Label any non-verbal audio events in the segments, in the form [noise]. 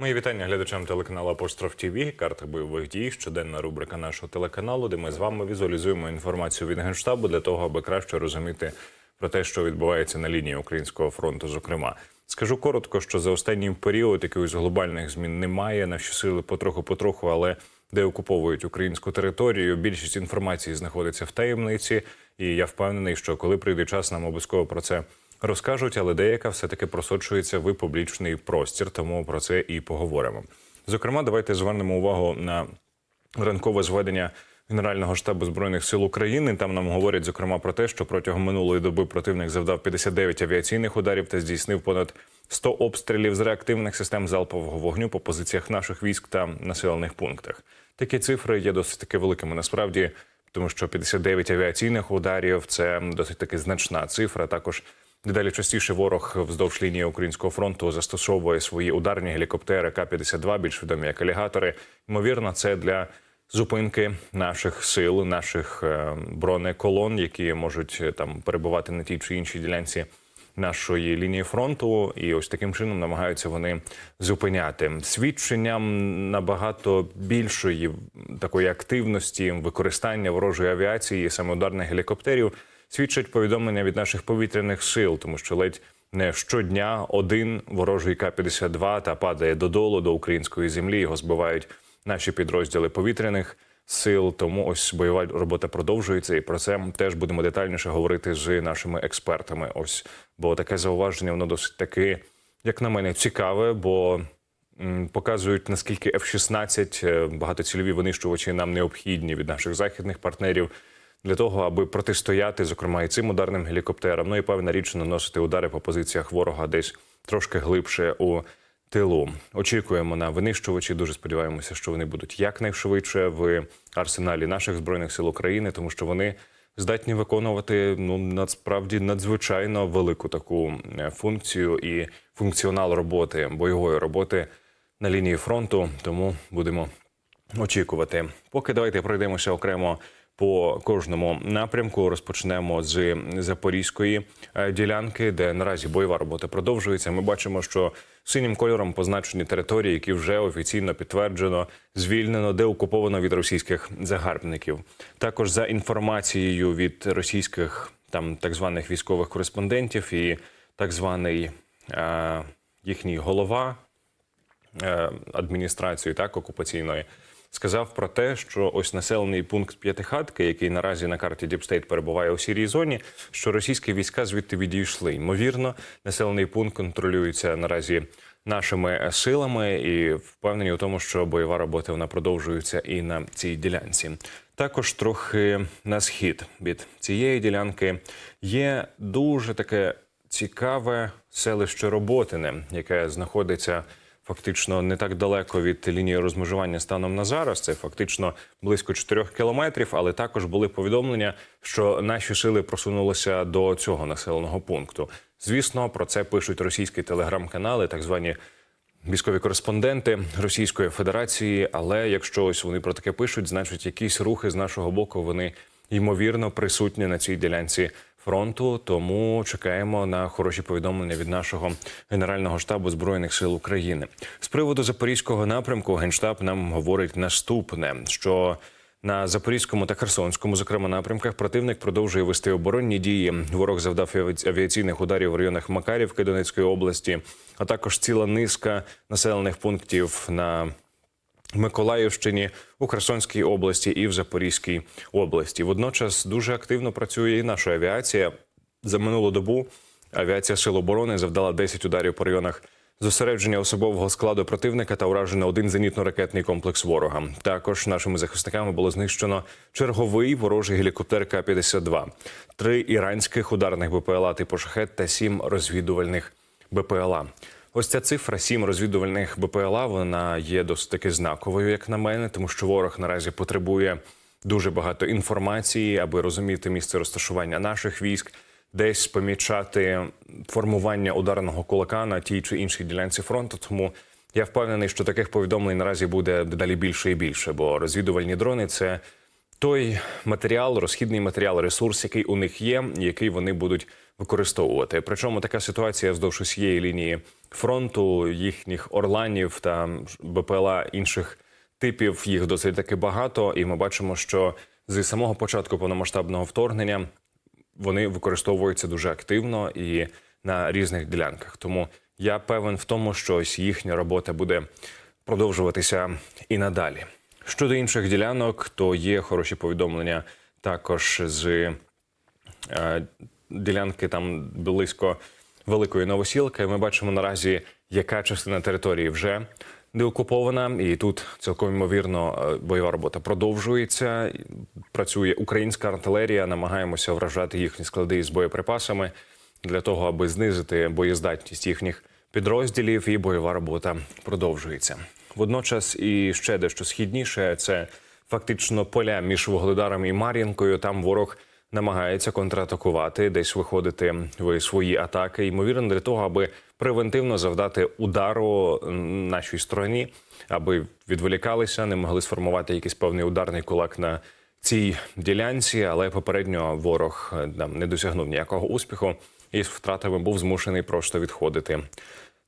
Мої вітання глядачам телеканалу Апостроф ТВ, карта бойових дій, щоденна рубрика нашого телеканалу, де ми з вами візуалізуємо інформацію від генштабу для того, аби краще розуміти про те, що відбувається на лінії українського фронту. Зокрема, скажу коротко, що за останній період якихось глобальних змін немає. Наші сили потроху-потроху, але де окуповують українську територію. Більшість інформації знаходиться в таємниці, і я впевнений, що коли прийде час, нам обов'язково про це розкажуть, але деяка все-таки просочується в публічний простір, тому про це і поговоримо. Зокрема, давайте звернемо увагу на ранкове зведення Генерального штабу збройних сил України. Там нам говорять зокрема про те, що протягом минулої доби противник завдав 59 авіаційних ударів та здійснив понад 100 обстрілів з реактивних систем залпового вогню по позиціях наших військ та населених пунктах. Такі цифри є досить таки великими насправді, тому що 59 авіаційних ударів це досить таки значна цифра. Також Дедалі частіше ворог вздовж лінії українського фронту застосовує свої ударні гелікоптери К-52, більш відомі як алігатори. Ймовірно, це для зупинки наших сил, наших е, бронеколон, які можуть е, там перебувати на тій чи іншій ділянці нашої лінії фронту, і ось таким чином намагаються вони зупиняти свідченням набагато більшої такої активності використання ворожої авіації, саме ударних гелікоптерів свідчать повідомлення від наших повітряних сил, тому що ледь не щодня один ворожий К-52 та падає додолу до української землі. Його збивають наші підрозділи повітряних сил. Тому ось бойова робота продовжується, і про це теж будемо детальніше говорити з нашими експертами. Ось бо таке зауваження воно досить таки, як на мене, цікаве, бо показують наскільки F-16 е, багатоцільові винищувачі нам необхідні від наших західних партнерів для того, аби протистояти, зокрема, і цим ударним гелікоптерам. Ну і певна річ наносити удари по позиціях ворога десь трошки глибше у тилу. Очікуємо на винищувачі. Дуже сподіваємося, що вони будуть якнайшвидше в арсеналі наших збройних сил України, тому що вони здатні виконувати ну насправді надзвичайно велику таку функцію і функціонал роботи бойової роботи на лінії фронту. Тому будемо очікувати. Поки давайте пройдемося окремо по кожному напрямку. Розпочнемо з запорізької е, ділянки, де наразі бойова робота продовжується. Ми бачимо, що синім кольором позначені території, які вже офіційно підтверджено звільнено, де окуповано від російських загарбників. Також за інформацією від російських там так званих військових кореспондентів і так званий е, їхній голова е, адміністрації так окупаційної сказав про те, що ось населений пункт П'ятихатки, який наразі на карті Діпстейт перебуває у сірій зоні, що російські війська звідти відійшли. Ймовірно, населений пункт контролюється наразі нашими силами, і впевнені у тому, що бойова робота вона продовжується і на цій ділянці. Також трохи на схід від цієї ділянки є дуже таке цікаве селище Роботине, яке знаходиться фактично не так далеко від лінії розмежування станом на зараз. Це фактично близько 4 кілометрів. Але також були повідомлення, що наші сили просунулися до цього населеного пункту. Звісно, про це пишуть російські телеграм-канали, так звані. Військові кореспонденти Російської Федерації, але якщо ось вони про таке пишуть, значить якісь рухи з нашого боку вони ймовірно присутні на цій ділянці фронту. Тому чекаємо на хороші повідомлення від нашого генерального штабу збройних сил України. З приводу запорізького напрямку генштаб нам говорить наступне: що на запорізькому та херсонському, зокрема, напрямках противник продовжує вести оборонні дії. Ворог завдав авіаційних ударів в районах Макарівки Донецької області, а також ціла низка населених пунктів на Миколаївщині, у Херсонській області і в Запорізькій області. Водночас дуже активно працює і наша авіація. За минулу добу авіація Сил оборони завдала 10 ударів по районах зосередження особового складу противника та уражено один зенітно-ракетний комплекс ворога. Також нашими захисниками було знищено черговий ворожий гелікоптер К-52, три іранських ударних БПЛА типу «Шахет» та сім розвідувальних БПЛА. Ось ця цифра сім розвідувальних БПЛА. Вона є досить таки знаковою, як на мене, тому що ворог наразі потребує дуже багато інформації, аби розуміти місце розташування наших військ, десь помічати формування ударного кулака на тій чи іншій ділянці фронту. Тому я впевнений, що таких повідомлень наразі буде дедалі більше і більше, бо розвідувальні дрони це той матеріал, розхідний матеріал, ресурс, який у них є, який вони будуть використовувати. Причому така ситуація вздовж усієї лінії фронту, їхніх орланів та БПЛА інших типів їх досить таки багато, і ми бачимо, що з самого початку повномасштабного вторгнення вони використовуються дуже активно і на різних ділянках. Тому я певен в тому, що ось їхня робота буде продовжуватися і надалі. Щодо інших ділянок, то є хороші повідомлення також з е, ділянки там близько великої новосілки. Ми бачимо наразі, яка частина території вже деокупована, і тут цілком ймовірно е, бойова робота продовжується. Працює українська артилерія. Намагаємося вражати їхні склади з боєприпасами для того, аби знизити боєздатність їхніх підрозділів, і бойова робота продовжується. Водночас і ще дещо східніше це фактично поля між Вугледаром і Мар'їнкою. Там ворог намагається контратакувати, десь виходити в свої атаки, ймовірно, для того, аби превентивно завдати удару нашій стороні, аби відволікалися, не могли сформувати якийсь певний ударний кулак на цій ділянці, але попередньо ворог е, там не досягнув ніякого успіху і з втратами був змушений просто відходити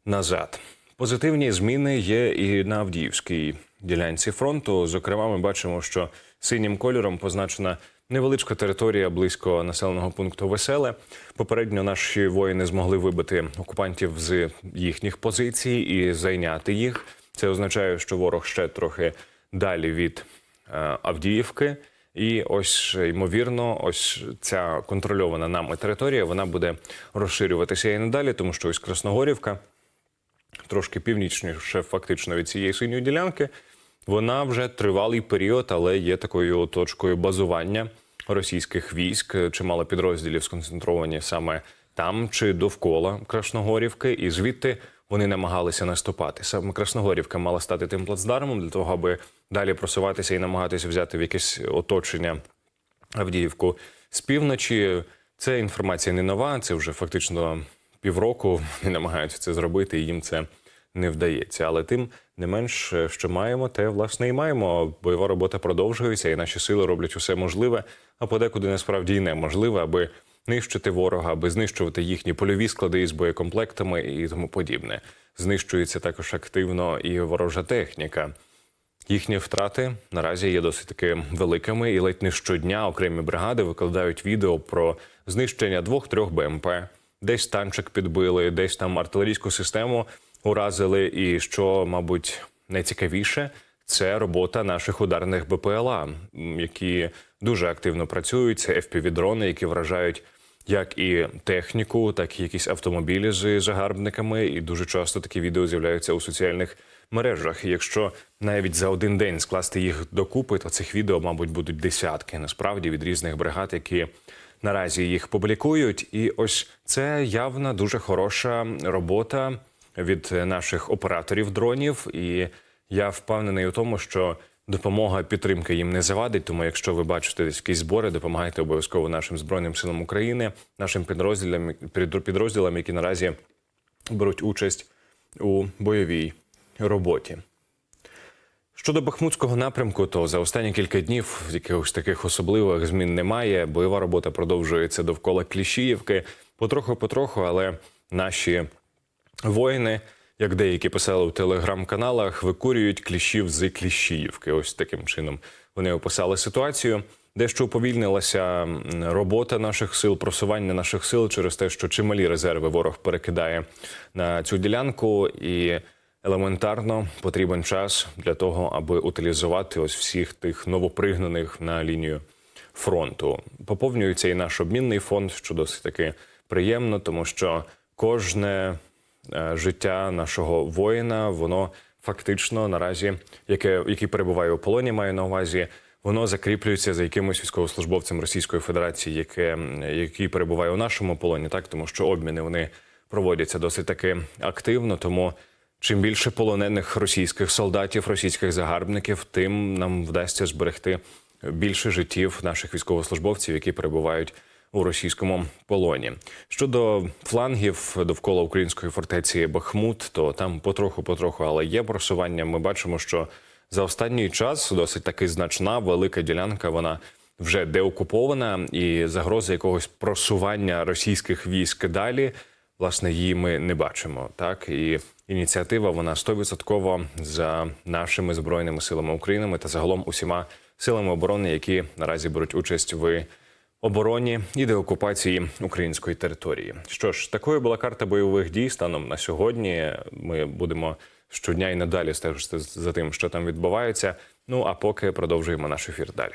назад. Позитивні зміни є і на Авдіївській ділянці фронту. Зокрема, ми бачимо, що синім кольором позначена невеличка територія близько населеного пункту Веселе. Попередньо наші воїни змогли вибити окупантів з їхніх позицій і зайняти їх. Це означає, що ворог ще трохи далі від е, Авдіївки. І ось ймовірно, ось ця контрольована нами територія вона буде розширюватися і надалі, тому що ось Красногорівка трошки північніше, фактично від цієї синьої ділянки. Вона вже тривалий період, але є такою точкою базування російських військ. Чимало підрозділів сконцентровані саме там чи довкола Красногорівки, і звідти вони намагалися наступати. Саме Красногорівка мала стати тим плацдармом для того, аби далі просуватися і намагатися взяти в якесь оточення Авдіївку з півночі. Це інформація не нова, це вже фактично півроку вони [laughs] намагаються це зробити, і їм це не вдається. Але тим не менш, що маємо, те власне і маємо. Бойова робота продовжується, і наші сили роблять усе можливе, а подекуди насправді і неможливе, аби нищити ворога, аби знищувати їхні польові склади із боєкомплектами і тому подібне. Знищується також активно і ворожа техніка. Їхні втрати наразі є досить таки великими, і ледь не щодня окремі бригади викладають відео про знищення двох-трьох БМП, десь танчик підбили, десь там артилерійську систему уразили. І що, мабуть, найцікавіше, це робота наших ударних БПЛА, які дуже активно працюють. Це FPV-дрони, які вражають як і техніку, так і якісь автомобілі з загарбниками. І дуже часто такі відео з'являються у соціальних мережах. Якщо навіть за один день скласти їх докупи, то цих відео, мабуть, будуть десятки насправді від різних бригад, які наразі їх публікують. І ось це явна дуже хороша робота від наших операторів дронів. І я впевнений у тому, що допомога підтримка їм не завадить. Тому, якщо ви бачите якісь збори, допомагайте обов'язково нашим збройним силам України, нашим підрозділам, підрозділам, які наразі беруть участь у бойовій роботі. Щодо Бахмутського напрямку, то за останні кілька днів якихось таких особливих змін немає. Бойова робота продовжується довкола Кліщіївки. Потроху-потроху, але наші воїни, як деякі писали в телеграм-каналах, викурюють кліщів з Кліщіївки. Ось таким чином вони описали ситуацію. Дещо уповільнилася робота наших сил, просування наших сил через те, що чималі резерви ворог перекидає на цю ділянку, і елементарно потрібен час для того, аби утилізувати ось всіх тих новопригнаних на лінію фронту. Поповнюється і наш обмінний фонд, що досить таки приємно, тому що кожне е, життя нашого воїна, воно фактично наразі, яке який перебуває у полоні, маю на увазі. Воно закріплюється за якимось військовослужбовцем Російської Федерації, яке, який перебуває у нашому полоні, так тому що обміни вони проводяться досить таки активно. Тому чим більше полонених російських солдатів, російських загарбників, тим нам вдасться зберегти більше життів наших військовослужбовців, які перебувають у російському полоні. Щодо флангів довкола української фортеці Бахмут, то там потроху-потроху, але є просування. Ми бачимо, що за останній час досить таки значна велика ділянка. Вона вже деокупована, і загрози якогось просування російських військ далі. Власне, її ми не бачимо. Так і ініціатива вона стовідсотково за нашими збройними силами України та загалом усіма силами оборони, які наразі беруть участь в обороні і деокупації української території. Що ж, такою була карта бойових дій станом на сьогодні. Ми будемо щодня і надалі стежити за тим, що там відбувається. Ну а поки продовжуємо наш ефір далі.